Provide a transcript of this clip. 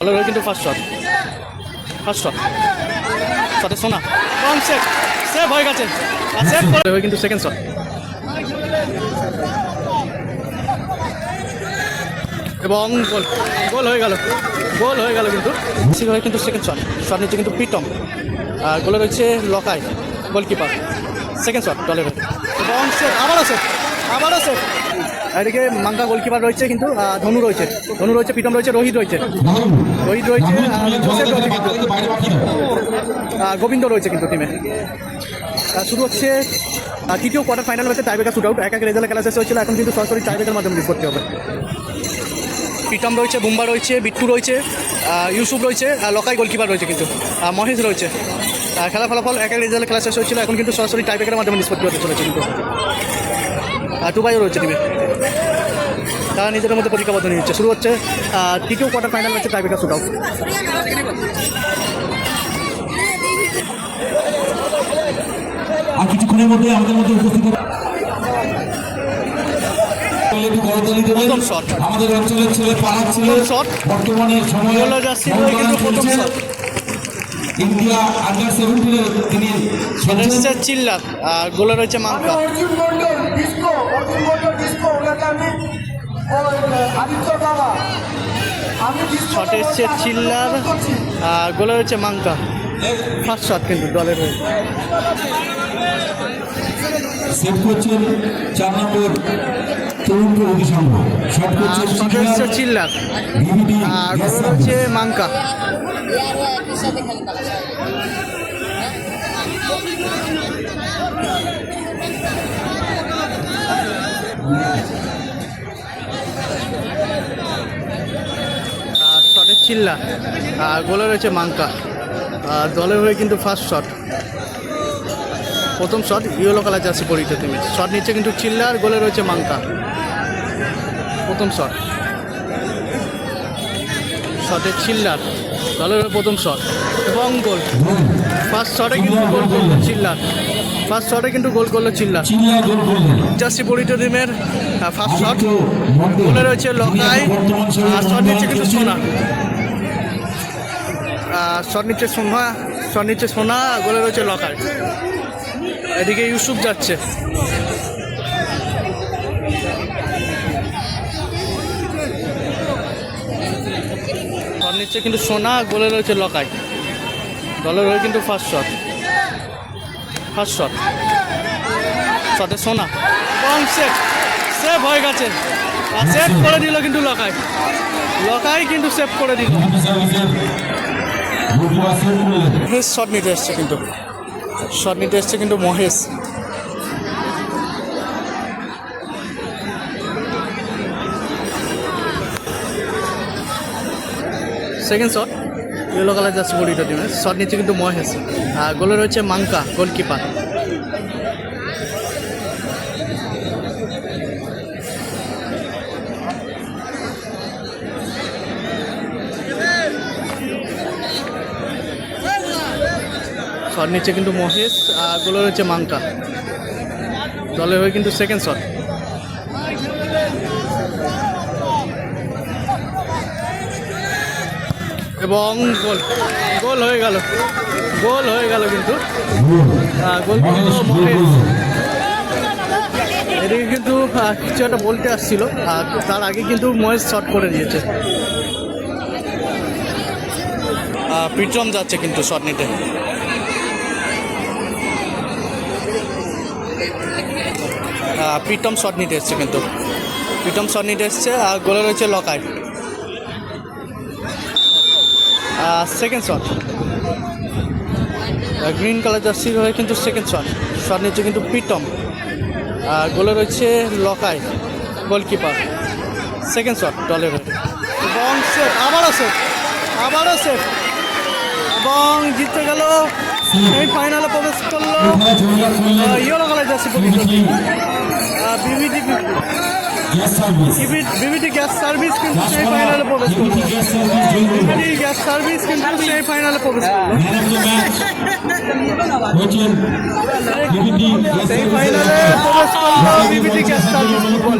ভালো রয়েছে কিন্তু ফার্স্ট শট ফার্স্ট শট শটে সোনা। কম সেভ সেভ হয়ে গেছে। আর সেভ করে কিন্তু সেকেন্ড শট এবং গোল। গোল হয়ে গেল। গোল হয়ে গেল কিন্তু। মেসির হয়ে কিন্তু সেকেন্ড শট শট নিচ্ছে কিন্তু পিটম আর গোলে রয়েছে লকাই গোলকিপার সেকেন্ড শট দলের এবং সেভ আবারও সেভ আবারও সেভ এদিকে মাঙ্কা গোলকিপার রয়েছে কিন্তু ধনু রয়েছে। ধনু রয়েছে পিটম রয়েছে, রোহিত রয়েছে। রোহিত রয়েছে গোবিন্দ রয়েছে কিন্তু টিমে শুরু হচ্ছে তৃতীয় কোয়ার্টার ফাইনাল হচ্ছে টাইব্রেকার শুট আউট এক এক রেজাল্ট খেলা শেষ হয়েছিল, এখন কিন্তু সরাসরি টাইব্রেকার মাধ্যমে লিড করতে হবে। প্রীতম রয়েছে, বুম্বা রয়েছে, বিট্টু রয়েছে ইউসুফ রয়েছে লকাই গোলকিপার রয়েছে কিন্তু মহেশ রয়েছে। খেলা ফলাফল এক এক রেজাল্ট খেলা শেষ হয়েছিল, এখন কিন্তু সরাসরি টাইব্রেকারের মাধ্যমে নিষ্পত্তি হতে চলেছে কিন্তু। আর টুবাইও রয়েছে টিমে তারা নিজেদের মধ্যে নিয়ে নিচ্ছে। শুরু হচ্ছে তৃতীয় কোয়ার্টার ফাইনাল হচ্ছে টাইব্রেকার শুট আউট আর কিছুক্ষণের মধ্যে আমাদের মধ্যে উপস্থিত। আমাদের অঞ্চলের ছেলে পাড়ার ছেলে। বর্তমানে সময় ইয়েলো জার্সি কিন্তু প্রথম শট ইন্ডিয়া আন্ডার সেভেন্টিনের তিনি চিল্লার আর গোলে রয়েছে মাঙ্কা শটে এসছে চিল্লার আর গোলে হয়েছে মাঙ্কা। ফার্স্ট শট কিন্তু দলের হয়ে সেভ করছেন চার নম্বর তরুণ প্রগতি সংঘ। শট আর করছেন চিল্লার আর গোল। রয়েছে মাঙ্কা। চিল্লা আর গোলে রয়েছে মাঙ্কা। আর দলের হয়ে কিন্তু ফার্স্ট শট প্রথম শট ইয়েলো কালার জার্সি পরিত তুমি শট নিচ্ছে কিন্তু চিল্লা আর গোলে রয়েছে মাঙ্কা। প্রথম শট শটে চিল্লার দলের হয়ে প্রথম শট এবং গোল। ফার্স্ট শটে কিন্তু গোল করল চিল্লার ফার্স্ট শটে কিন্তু গোল করল চিল্লার চিল্লা জার্সি পরিত টিমের ফার্স্ট শট গোলে রয়েছে লকাই আর শট নিচ্ছে কিন্তু সোনা। শট নিচ্ছে সোনা শট নিচ্ছে সোনা গোলে রয়েছে লকাই এদিকে ইউসুফ যাচ্ছে। নিচ্ছে কিন্তু সোনা গোলে রয়েছে লকাই দলের হয়ে কিন্তু ফার্স্ট শট ফার্স্ট শট শটে সোনা। কম সেভ সেভ হয়ে গেছে। সেভ করে দিল কিন্তু লকাই লকাই কিন্তু সেভ করে দিল। মহেশ শট নিতে এসছে কিন্তু। শট নিতে এসছে কিন্তু Mahesh. Second shot yellow colour যাচ্ছে বডিটা টিমে শট নিচ্ছে কিন্তু মহেশ। আর গোলে রয়েছে মাঙ্কা গোলকিপার শট নিচ্ছে কিন্তু মহেশ আর গোলে রয়েছে মাঙ্কা দলের হয়ে কিন্তু সেকেন্ড শট এবং গোল গোল হয়ে গেল। গোল হয়ে গেল কিন্তু। গোল। করলেন। এদিকে কিন্তু কিছু একটা বলতে আসছিল। আর তার আগে কিন্তু মহেশ শট করে দিয়েছে। প্রীতম যাচ্ছে কিন্তু শট নিতে। আহ, প্রীতম শট নিতে এসছে কিন্তু। প্রীতম শট নিতে এসছে আর গোলে রয়েছে Lokai. Second shot green colour জার্সির হয়ে কিন্তু সেকেন্ড শট শট নিচ্ছে কিন্তু প্রীতম। আর গোলে রয়েছে লকাই গোলকিপার সেকেন্ড শট দলের হয়ে এবং সেফ আবারও সেফ আবারও সেফ এবং জিতে গেল এই ফাইনালে প্রবেশ করল। Yellow colour jersey VVD BBD gas service. BBD gas service কিন্তু সেই ফাইনালে প্রবেশ করল। ভিভিডি গ্যাস সার্ভিস কিন্তু সেই প্রবেশ করল। Man of the match. হয়েছেন ভিভিডি গ্যাস সেই সার্ভিসের ফাইনালে প্রবেশ করল বিবিডি গ্যাস সার্ভিস ফুটবল